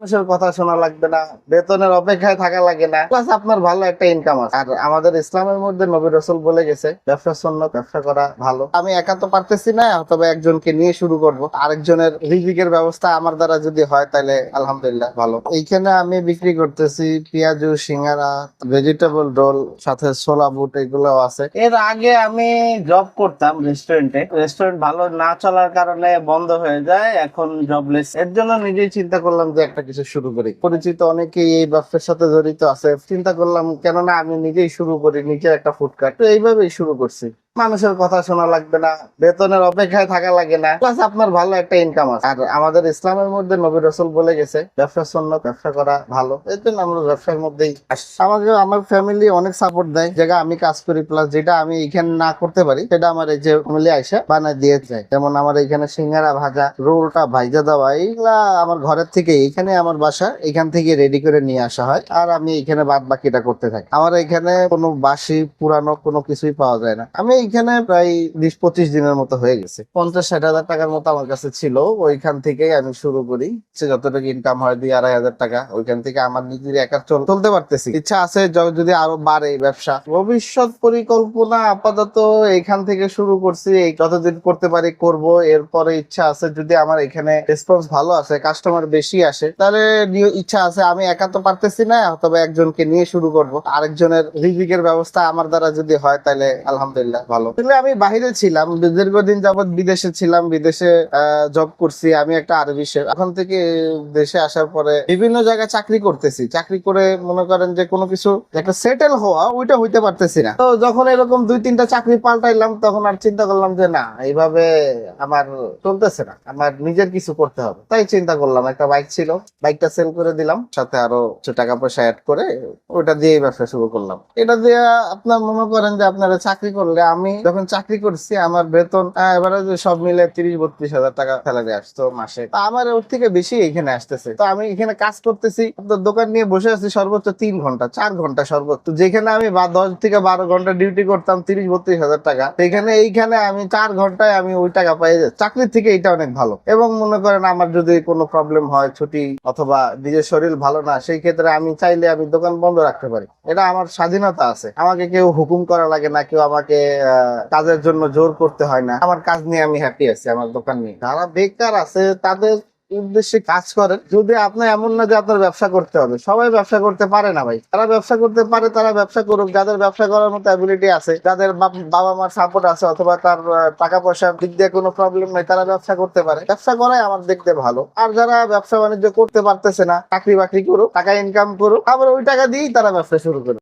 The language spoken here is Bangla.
মানুষের কথা শোনা লাগবে না, বেতনের অপেক্ষায় থাকা লাগে না প্লাস আপনার ভালো একটা ইনকাম আছে। আর আমাদের ইসলামের মধ্যে নবী রসুল বলে গেছে, ব্যবসা শূন্য ব্যবসা করা ভালো। আমি একা তো পারতেছি না একজনকে নিয়ে শুরু করব। আরেকজনের রিজিকের ব্যবস্থা আমার দ্বারা যদি হয়, তাহলে আলহামদুলিল্লাহ ভালো। এইখানে আমি বিক্রি করতেছি পেঁয়াজু, সিঙ্গারা ভেজিটেবল রোল সাথে ছোলা, বুট এগুলো আছে। এর আগে আমি জব করতাম রেস্টুরেন্টে রেস্টুরেন্ট ভালো না চলার কারণে বন্ধ হয়ে যায়, এখন জবলেস এর জন্য নিজেই চিন্তা করলাম যে একটা কিছু শুরু করি। পরিচিত অনেকেই এই ব্যবসার সাথে জড়িত আছে। চিন্তা করলাম, কেননা আমি নিজেই শুরু করি, নিজের একটা ফুডকার্ট তো এইভাবেই শুরু করছি। মানুষের কথা শোনা লাগবে না, বেতনের অপেক্ষায় থাকা লাগে না প্লাস আপনার ভালো একটা ইনকাম আছে। আর আমাদের ইসলামের মধ্যে নবী রসুল বলে গেছে, ব্যবসা শূন্য ব্যবসা করা ভালো। এর জন্য আমরা ব্যবসার মধ্যেই। আমাকে, আমার ফ্যামিলি অনেক সাপোর্ট দেয় যেটা আমি কাজ করি প্লাস যেটা আমি এখানে না করতে পারি, সেটা আমার এই যে ফ্যামিলি আইসা বানায় দিয়ে যায়। যেমন আমার এখানে সিঙ্গারা ভাজা, রোলটা ভাইজা দেওয়া, এইগুলা আমার ঘরের থেকে এখানে আমার বাসা, এখান থেকে রেডি করে নিয়ে আসা হয়, আর আমি এখানে বাদ বাকিটা করতে থাকি। আমার এখানে কোনো বাসি পুরানো কোনো কিছুই পাওয়া যায় না। আমি এখানে প্রায় বিশ পঁচিশ দিনের মতো হয়ে গেছে। পঞ্চাশ ষাট হাজার টাকার মতো আমার কাছে ছিল। ওইখান থেকেই আমি শুরু করি। যতটুকু ইনকাম হয় দুই আড়াই হাজার টাকা, ওইখান থেকে আমার নিজের একা চল- চলতে পারতেছি। ইচ্ছা আছে যদি আরও বাড়ে ব্যবসা। ভবিষ্যৎ পরিকল্পনা আপাতত এইখান থেকে শুরু করছি। এই যতদিন করতে পারি করব। এরপরে ইচ্ছা আছে যদি আমার এখানে রেসপন্স ভালো আছে কাস্টমার বেশি আসে, তাহলে ইচ্ছা আছে আমি একা তো পারতেছি না তবে একজনকে নিয়ে শুরু করব। আরেকজনের রিজিকের ব্যবস্থা আমার দ্বারা যদি হয়, তাহলে আলহামদুলিল্লাহ ভালো। আসলে আমি বাইরে ছিলাম, দীর্ঘদিন যাবত বিদেশে ছিলাম, বিদেশে জব করছি, আমি একটা আরবি এখন থেকে দেশে আসার পরে বিভিন্ন জায়গায় চাকরি করতেছি। চাকরি করে মনে করেন যে কোনো কিছু একটা সেটেল হওয়া, ওইটা হইতে পারতেছি না। তো যখন এরকম দুই তিনটা চাকরি পাল্টাইলাম, তখন আর চিন্তা করলাম যে না, এইভাবে আমার চলতেছে না। আমার নিজের কিছু করতে হবে। তাই চিন্তা করলাম, একটা বাইক ছিল বাইকটা সেল করে দিলাম। সাথে আরও কিছু টাকা পয়সা অ্যাড করে ওটা দিয়ে ব্যবসা শুরু করলাম। এটা দিয়ে আপনার মনে করেন যে আপনারা চাকরি করলে আমি যখন চাকরি করছি, আমার বেতন সব মিলে তিরিশ বত্রিশ হাজার টাকা স্যালারি আসতো মাসে। আমার ওর থেকে বেশি এখানে আসতেছে। তো আমি এখানে কাজ করতেছি, আপনার দোকান নিয়ে বসে আছি সর্বোচ্চ তিন ঘণ্টা, চার ঘণ্টা সর্বোচ্চ। যেখানে আমি দশ থেকে বারো ঘণ্টা ডিউটি করতাম তিরিশ বত্রিশ হাজার টাকা এখানে এইখানে আমি চার ঘন্টায় আমি ওই টাকা পাই চাকরির থেকে এটা অনেক ভালো। এবং মনে করেন আমার যদি কোনো প্রবলেম হয়, ছুটি অথবা নিজের শরীর ভালো না, সেই ক্ষেত্রে আমি চাইলে আমি দোকান বন্ধ রাখতে পারি। এটা আমার স্বাধীনতা আছে। আমাকে কেউ হুকুম করা লাগে না, কেউ আমাকে কাজের জন্য জোর করতে হয় না। আমার কাজ নিয়ে আমি হ্যাপি আছি, আমার দোকান নিয়ে। যারা বেকার আছে, তাদের উদ্দেশ্যে কাজ করেন। যদি আপনার এমন না যে আপনার ব্যবসা করতে হবে, সবাই ব্যবসা করতে পারে না ভাই। তারা ব্যবসা করতে পারে, তারা ব্যবসা করুক। যাদের ব্যবসা করার মতো অ্যাবিলিটি আছে, যাদের বাবা মার সাপোর্ট আছে, অথবা তার টাকা পয়সার দিক দিয়ে কোনো প্রবলেম নেই, তারা ব্যবসা করতে পারে। ব্যবসা করাই আমার দেখতে ভালো। আর যারা ব্যবসা বাণিজ্য করতে পারতেছে না চাকরি বাকরি করুক, টাকা ইনকাম করুক, আবার ওই টাকা দিয়েই তারা ব্যবসা শুরু করুক